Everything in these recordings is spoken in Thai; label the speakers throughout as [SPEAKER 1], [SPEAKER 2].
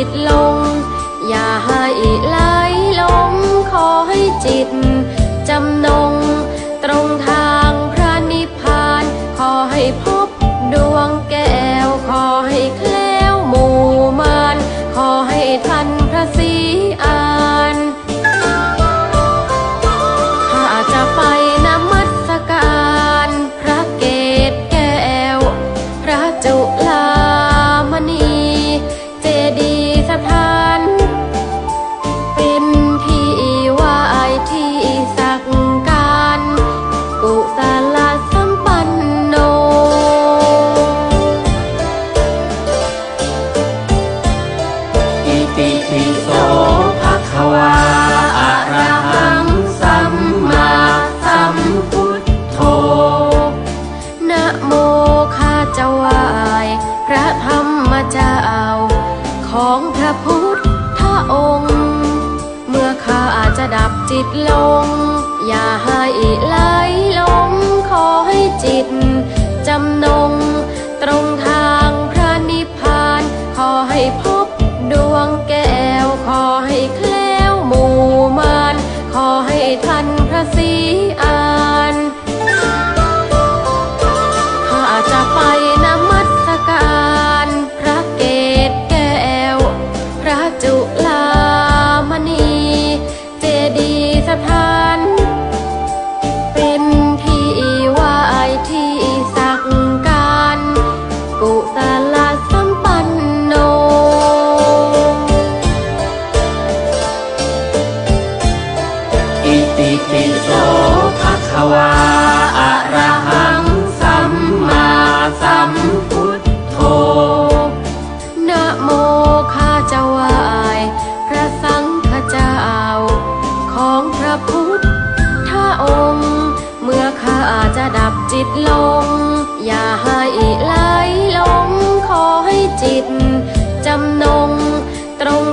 [SPEAKER 1] ิตลง อย่าให้ไหลลงขอให้จิต จำน
[SPEAKER 2] งตรงทา
[SPEAKER 1] ง เจ้า ของพระพุทธองค์ เมื่อข้าอาจจะดับจิตลง อย่าให้ไหลลงขอให้จิต จำนง ตรงทางพระนิพพาน ขอให้พบดวงแก้ว ขอให้แคล้วหมู่มาน ขอให้ทันพระศรีอา
[SPEAKER 2] ติปิโสภะคะวาอะระหังสัมมาสัมพุทโธ
[SPEAKER 1] นะโมข้าเจ้าไหวายพระสังฆเจ้า ของพระพุทธองค์ เมื่อข้าจะดับจิตลง อย่าให้ไหลลงขอให้จิต จำนงตรง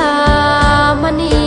[SPEAKER 1] ลามณี